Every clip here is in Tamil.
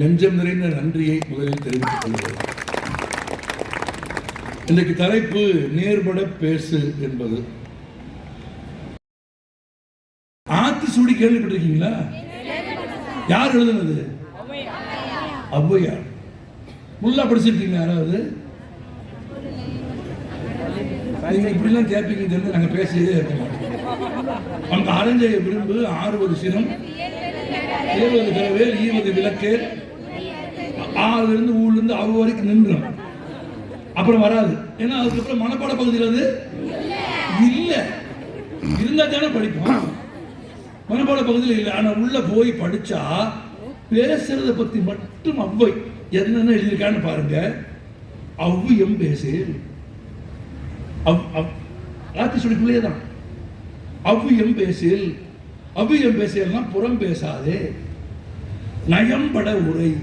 நெஞ்சம் நிறைந்த நன்றியை முதலில் தெரிவித்துக் கொள்கிறேன். இன்றைக்கு தலைப்பு நேர்பட பேசு என்பது. ஆத்து சூடி கேள்விப்பட்டிருக்கீங்களா? யார் எழுதுனது? ஔவையார். முல்லா படிச்சிருக்கீங்களா யாராவது? நீங்க இப்படிலாம் கேட்பீங்க தெரிஞ்சு நாங்க பேசியதே இருக்க மாட்டோம் அந்த அரஞ்சைய விரும்பு ஆறுவது சினம் ஏழுவது கரவேல் ஈவது விளக்கேல் ஆறுல இருந்து ஊர்ல இருந்து அவ வரைக்கும் நின்றோம். அப்புறம் வராது. ஏன்னா அதுக்கப்புறம் மனப்பாட பகுதியில் அது இல்ல. இருந்தா தானே படிப்போம். மனப்பாட பகுதியில் இல்லை. ஆனா உள்ள போய் படிச்சா பேசுறத பத்தி மட்டும் அவ்வை என்னென்ன எழுதியிருக்கான்னு பாருங்க. அவ்வு எம் பேசு. அவ் அவ் தான். அவ்வு பிள்ளையே தான் அவ்வியம் பேசில் அவ்வியம் பேசியல்னா புறம் பேசாதே. நயம்பட உரை.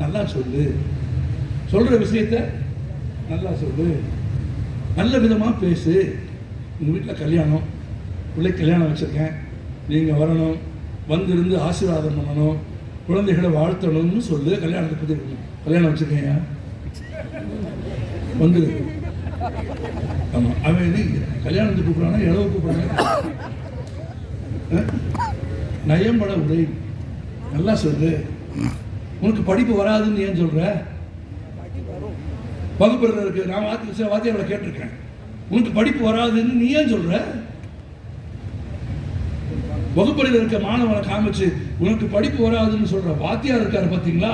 நல்லா சொல்லு. சொல்கிற விஷயத்த நல்லா சொல்லு. நல்ல விதமாக பேசு. உங்கள் வீட்டில் கல்யாணம் பிள்ளை கல்யாணம் வச்சுருக்கேன். நீங்கள் வரணும் வந்திருந்து ஆசீர்வாதம் பண்ணணும் குழந்தைகளை வாழ்த்தணும்னு சொல்லு. கல்யாணத்தை பற்றி கல்யாணம் வச்சிருக்கேன் வந்து. ஆமாம் அவன் என்ன கல்யாணத்துக்கு கூப்பிடுறானா? இளவு கூப்பிடுறானா நயம்பட உதை நல்லா சொல்லு. உனக்கு படிப்பு வராதுன்னு ஏன் சொல்ற? வகுப்பறையில் இருக்கு. நான் வாத்தி சில வாத்தியார்களை கேட்டிருக்கேன். உனக்கு படிப்பு வராதுன்னு நீ ஏன் சொல்ற? வகுப்பறையில் இருக்க மாணவனை காமிச்சு உனக்கு படிப்பு வராதுன்னு சொல்ற வாத்தியார் இருக்காரு பாத்தீங்களா?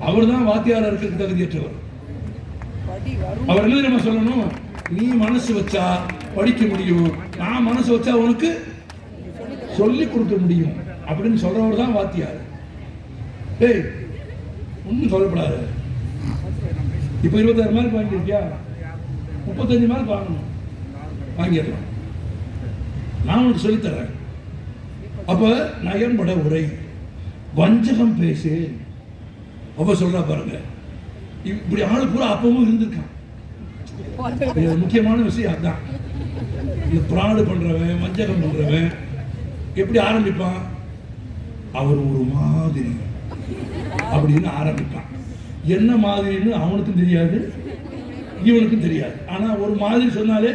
அவர் தான் வாத்தியார் இருக்கிறதுக்கு தகுதியற்றவர். அவர் என்ன நம்ம சொல்லணும்? நீ மனசு வச்சா படிக்க முடியும். நான் மனசு வச்சா உனக்கு சொல்லி கொடுக்க முடியும். அப்படின்னு சொல்றவர் தான் வாத்தியார். டேய் ஒன்றும் கவலைப்படாது. இப்போ இருபத்தாறு மார்க் வாங்கியிருக்கியா? முப்பத்தஞ்சு மார்க் வாங்கணும். வாங்கிடலாம். நான் உனக்கு சொல்லித்தரேன். அப்போ நயன்பட உரை. வஞ்சகம் பேசு அவ சொல்கிறா பாருங்க. இப்படி ஆள் பூரா அப்பவும் இருந்திருக்கான். முக்கியமான விஷயம் அதுதான் இந்த பிராடு பண்ணுறவன் வஞ்சகம் பண்ணுறவன் எப்படி ஆரம்பிப்பான்? அவர் ஒரு மாதிரி. அப்படின்னு ஆரம்பிப்பான். என்ன மாதிரின்னு அவனுக்கும் தெரியாது இவனுக்கும் தெரியாது. ஆனால் ஒரு மாதிரி சொன்னாலே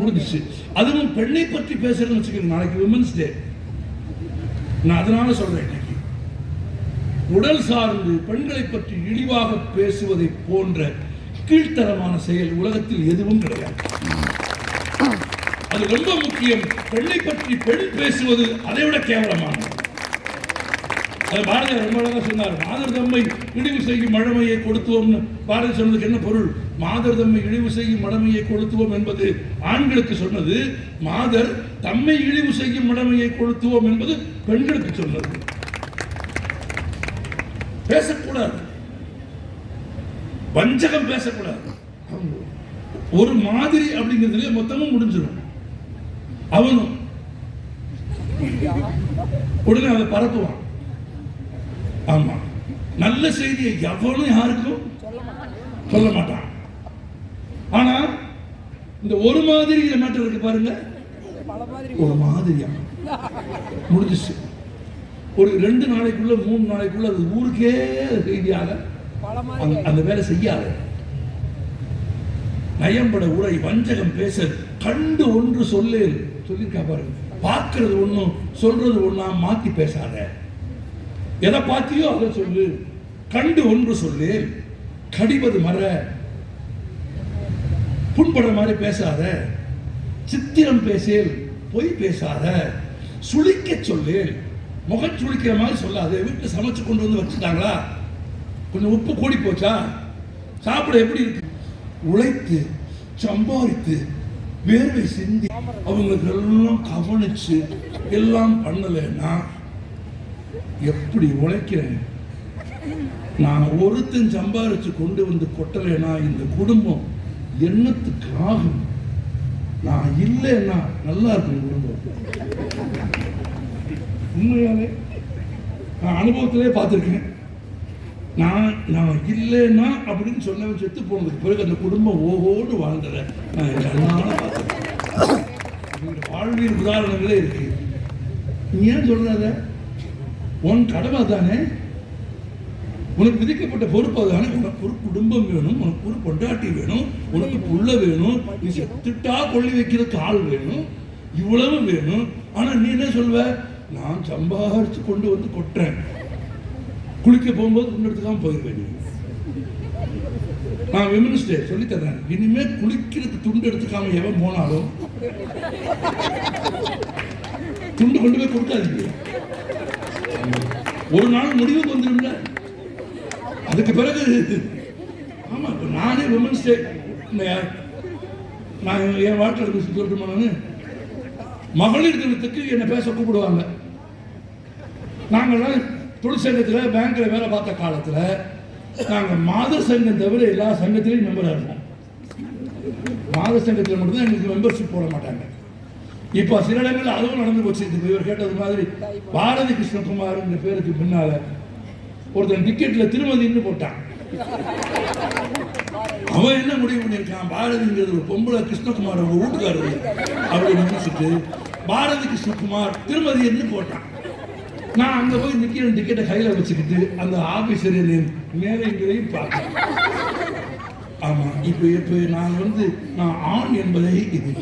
முடிஞ்சிச்சு அதுவும் பெண்ணை பற்றி பேசுறதுன்னு வச்சுக்கோங்க நாளைக்கு விமன்ஸ் டே நான் அதனால சொல்றேன் இன்னைக்கு. உடல் சார்ந்து பெண்களை பற்றி இழிவாக பேசுவதை போன்ற கீழ்த்தரமான செயல் உலகத்தில் எதுவும் கிடையாது. அது ரொம்ப முக்கியம். பெண்ணை பற்றி பெண் பேசுவது அதை விட கேவலமானது. பாரதியார் ரொம்ப அழகா சொன்னார் மாதர் தம்மை இழிவு செய்யும் மழமையை கொடுத்துவோம்னு பாரதி சொன்னதுக்கு என்ன பொருள்? மாதர் தம்மை இழிவு செய்யும் மடமையை கொடுத்துவோம் என்பது ஆண்களுக்கு சொன்னது மாதர் தம்மை இழிவு செய்யும் மடமையை கொளுத்துவோம் என்பது பெண்களுக்கு சொன்னது. பேசக்கூடாது. வஞ்சகம் பேசக்கூடாது. ஒரு மாதிரி அப்படிங்கிறதுல மொத்தமும் முடிஞ்சிடும் அவனும். உடனே அதை பரப்புவான். ஆமா. நல்ல செய்தியை எவ்வளவு யாருக்கும் சொல்ல மாட்டான். ஆனா இந்த ஒரு மாதிரி மேட்டர் இருக்கு பாருங்க. ஒரு மாதிரியா? முடிஞ்சிச்சு ஒரு ரெண்டு நாளைக்குள்ள மூணு நாளைக்குள்ள அது ஊருக்கே செய்தியாக அந்த- அந்த வேலை செய்யாது. நயம்பட உரை வஞ்சகம் பேச கண்டு ஒன்று சொல்லேன். சொல்லியிருக்கா பாருங்க. பார்க்கறது ஒண்ணும் சொல்றது ஒன்றா மாத்தி பேசாத. எதை பார்த்தியோ அதை சொல்லு. கண்டு ஒன்று சொல்லு. கடிவது மற. புண்படுற மாதிரி பேசாத. சித்திரம் பேசேல் பொய் பேசாத. சுழிக்க சொல்லு. முகம் சுளிக்கிற மாதிரி சொல்லாத. வீட்டில் சமைச்சு கொண்டு வந்து வச்சுட்டாங்களா? கொஞ்சம் உப்பு கூடி போச்சா? சாப்பிட எப்படி இருக்கு? உழைத்து சம்பாதித்து வேர்வை சிந்தி அவங்களுக்கு எல்லாம் கவனிச்சு எல்லாம் பண்ணலைன்னா எப்படி உழைக்கிறேன்? நான் ஒருத்தன் சம்பாரிச்சு கொண்டு வந்து கொட்டலைன்னா இந்த குடும்பம் என்னத்துக்கு ஆகும்? நான் இல்லைன்னா நல்லா இருக்கும் குடும்பம். உண்மையாலே நான் அனுபவத்திலே பார்த்துருக்கேன். நான் நான் இல்லைன்னா அப்படின்னு சொன்னவன் செத்து போனதுக்கு பிறகு அந்த குடும்பம் ஓகோடு வாழ்ந்ததை நான் எல்லாரும் பார்த்துருக்கேன். என்னோட வாழ்வியல் உதாரணங்களே இருக்கு. நீ ஏன் சொல்றாத? உன் கடமை தானே? உனக்கு விதிக்கப்பட்ட பொறுப்பு அதுதானே. உனக்கு ஒரு குடும்பம் வேணும் உனக்கு ஒரு கொண்டாட்டி வேணும் உனக்கு புள்ள வேணும் நீ செத்துட்டா கொள்ளி வைக்கிறதுக்கு ஆள் வேணும் இவ்வளவு வேணும். ஆனால் நீ என்ன சொல்வ? நான் சம்பாரிச்சு கொண்டு வந்து கொட்டுறேன். குளிக்க போகும்போது கொண்டு போயிருவேன் நீ. நான் விமனிஸ்டே சொல்லி தர்றேன். இனிமே குளிக்கிறதுக்கு துண்டு எடுத்துக்காம எவன் போனாலும் துண்டு கொண்டு போய் கொடுக்காதீங்க. ஒரு நாள் முடிவுக்கு வந்துடும்ல அதுக்கு பிறகு ஆமா இப்ப நானே விமன்ஸ் டே நான் என் வாழ்க்கையில் இருக்க சொல்லட்டுமா நான்? மகளிர் தினத்துக்கு என்னை பேச கூப்பிடுவாங்க. நாங்கள்லாம் தொழிற்சங்கத்தில் பேங்க்ல வேலை பார்த்த காலத்தில் நாங்கள் மாத சங்கம் தவிர எல்லா சங்கத்திலையும் மெம்பராக இருந்தோம் மாதர் சங்கத்தில் மட்டும்தான் எங்களுக்கு மெம்பர்ஷிப் போட மாட்டாங்க. இப்போ சில இடங்களில் அதுவும் நடந்து போச்சு. இப்போ இவர் கேட்டது மாதிரி பாரதி கிருஷ்ணகுமார் இந்த பேருக்கு பின்னால ஒருத்தன் டிக்கெட்ல திருமதின்னு போட்டான். அவன் என்ன முடிவு பண்ணியிருக்கான்? பாரதிங்கிறது ஒரு பொம்பளை கிருஷ்ணகுமார் அவங்க வீட்டுக்காரர். அப்படின்னு நினைச்சிட்டு பாரதி கிருஷ்ணகுமார் திருமதின்னு போட்டான். நான் அங்க போய் நிக்கிறேன் டிக்கெட்டை கையில வச்சுக்கிட்டு அந்த ஆபீசர் என்னை மேலே இங்கேயும் பார்க்கிறேன் ஆமா இப்போ இப்போ நான் வந்து நான் ஆண் என்பதை இது.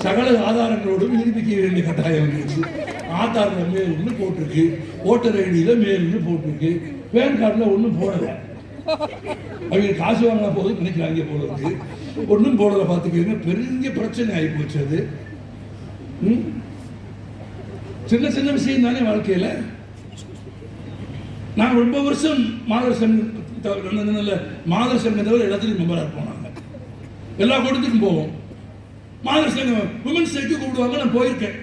சகல ஆதாரங்களோடும் நிரூபிக்க வேண்டிய கட்டாயம் இருந்துச்சு ஆதாரில் மேல்னு போட்டிருக்கு. ஓட்டர் ஐடியில் மேல்னு போட்டிருக்கு. பேன் கார்டில் ஒன்றும் போடலை. அவங்க காசு வாங்கினா போது நினைக்கிறாங்க போடுறது இருக்கு. ஒன்றும் போடலை பார்த்துக்கங்க பெரிய பிரச்சனை ஆகி போச்சு அது. ம்? சின்ன சின்ன விஷயம் தானே வாழ்க்கையில். நான் ரொம்ப வருஷம் மாதர் சங்கம் தவிர- நல்ல மாதர் சங்கம் தவிர எல்லாத்துலையும் மெம்பராக இருப்போம் நாங்கள் எல்லா கூட்டத்துக்கும் போவோம். மாதர் சங்கம் உமன்ஸ் டேக்கு கூப்பிடுவாங்க நான் போயிருக்கேன்.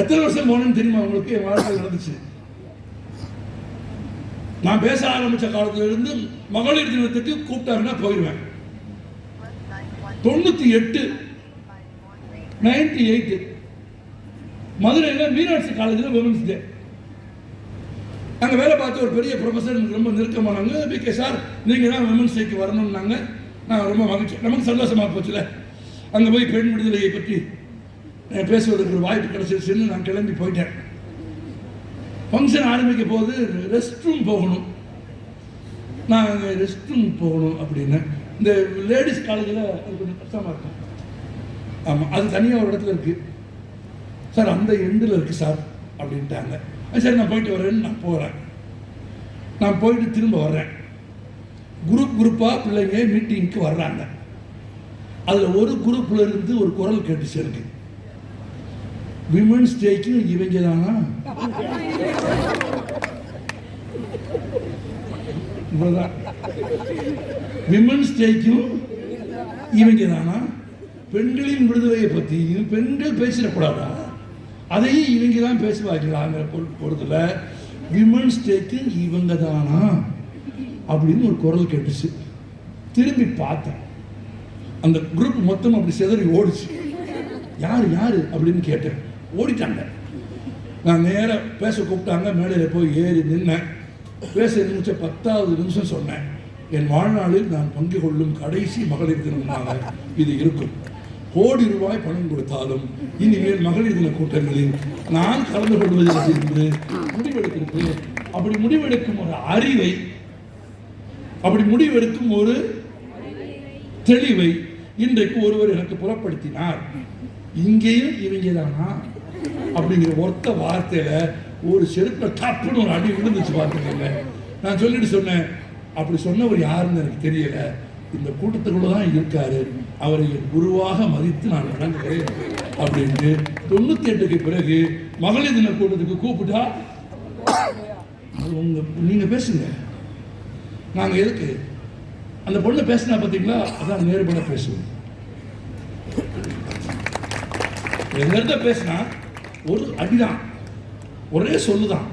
எத்தனை வருஷம் போனேன்னு தெரியுமா உங்களுக்கு? என் வாழ்க்கை நடந்துச்சு. நான் பேச ஆரம்பிச்ச காலத்திலிருந்து மகளிர் தினத்துக்கு கூப்பிட்டாருன்னா போயிடுவேன் தொண்ணூத்தி எட்டு நைன்டி எயிட் மதுரையில் மீனாட்சி காலேஜில் விமன்ஸ் டே அங்கே வேலை பார்த்த ஒரு பெரிய ப்ரொஃபஸர் ரொம்ப நெருக்கமானாங்க. பிகே சார் நீங்கள் தான் விமன்ஸ் டேக்கு வரணும்னாங்க. நான் ரொம்ப மகிழ்ச்சி. நமக்கு சந்தோஷமா போச்சுல? அங்கே போய் பெண் விடுதலையை பற்றி பேசுவதற்கு ஒரு வாய்ப்பு கிடச்சிருச்சுன்னு நான் கிளம்பி போயிட்டேன். ஃபங்க்ஷன் ஆரம்பிக்க போது ரெஸ்ட் ரூம் போகணும். நான் ரெஸ்ட் ரூம் போகணும் அப்படின்னு. இந்த லேடிஸ் காலேஜில் அது கொஞ்சம் கஷ்டமாக இருக்கும். ஆமாம் அது தனியாக ஒரு இடத்துல இருக்குது சார் அந்த எண்டில் இருக்குது சார் அப்படின்ட்டாங்க. சரி நான் போயிட்டு வரேன்னு நான் போகிறேன் நான் போயிட்டு திரும்ப வர்றேன். குரூப் குரூப்பாக பிள்ளைங்க மீட்டிங்க்கு வர்றாங்க. அதில் ஒரு குரூப்பில் இருந்து ஒரு குரல் கேட்டு சேருக்கு விமன்ஸ் டேக்கு இவங்க தானா இவ்வளவுதான் விமன்ஸ் டேக்கும் இவங்க தானா பெண்களின் விடுதலையை பற்றியும் பெண்கள் பேசிடக்கூடாதா? அதையும் இவங்க தான் பேசுவாங்களாங்கிற பொரு- பொறுத்துல விமன்ஸ் டேக்கு இவங்க தானா அப்படின்னு ஒரு குரல் கேட்டுச்சு. திரும்பி பார்த்தேன். அந்த குரூப் மொத்தம் அப்படி செதறி ஓடிச்சு. யார் யார் அப்படின்னு கேட்டேன். ஓடிட்டாங்க. நான் நேராக பேச கூப்பிட்டாங்க. மேடையில் போய் ஏறி நின்னேன். பேச நிமிஷ பத்தாவது நிமிஷம் சொன்னேன். என் வாழ்நாளில் நான் பங்கு கொள்ளும் கடைசி மகளிர் தினமாக இது இருக்கும். கோடி ரூபாய் பணம் கொடுத்தாலும் இனிமேல் மகளிர் தின கூட்டங்களில் நான் கலந்து கொள்வதில்லை என்று முடிவெடுத்திருக்கிறேன். அப்படி முடிவெடுக்கும் ஒரு அறிவை அப்படி முடிவெடுக்கும் ஒரு தெளிவை இன்றைக்கு ஒருவர் எனக்கு புறப்படுத்தினார். இங்கேயும் இவங்க தானா அப்படிங்கிற ஒத்த வார்த்தையில ஒரு செருப்பில் தப்புன்னு ஒரு அடி விழுந்துச்சு பார்த்துக்கங்க நான் சொல்லிட்டு சொன்னேன் அப்படி சொன்னவர் யாருன்னு எனக்கு தெரியல. இந்த கூட்டத்துக்குள்ள தான் இருக்காரு. அவரை என் குருவாக மதித்து நான் வணங்குகிறேன் அப்படின்ட்டு தொண்ணூத்தி எட்டுக்கு பிறகு மகளிர் தின கூட்டத்துக்கு கூப்பிட்டா அது உங்க நீங்க பேசுங்க. நாங்கள் எதுக்கு? அந்த பொண்ணு பேசினா பார்த்தீங்களா அதான் நேர்பட பேசுவோம் எங்கிட்ட பேசினா ஒரு அடிதான். ஒரே சொல்லுதான்.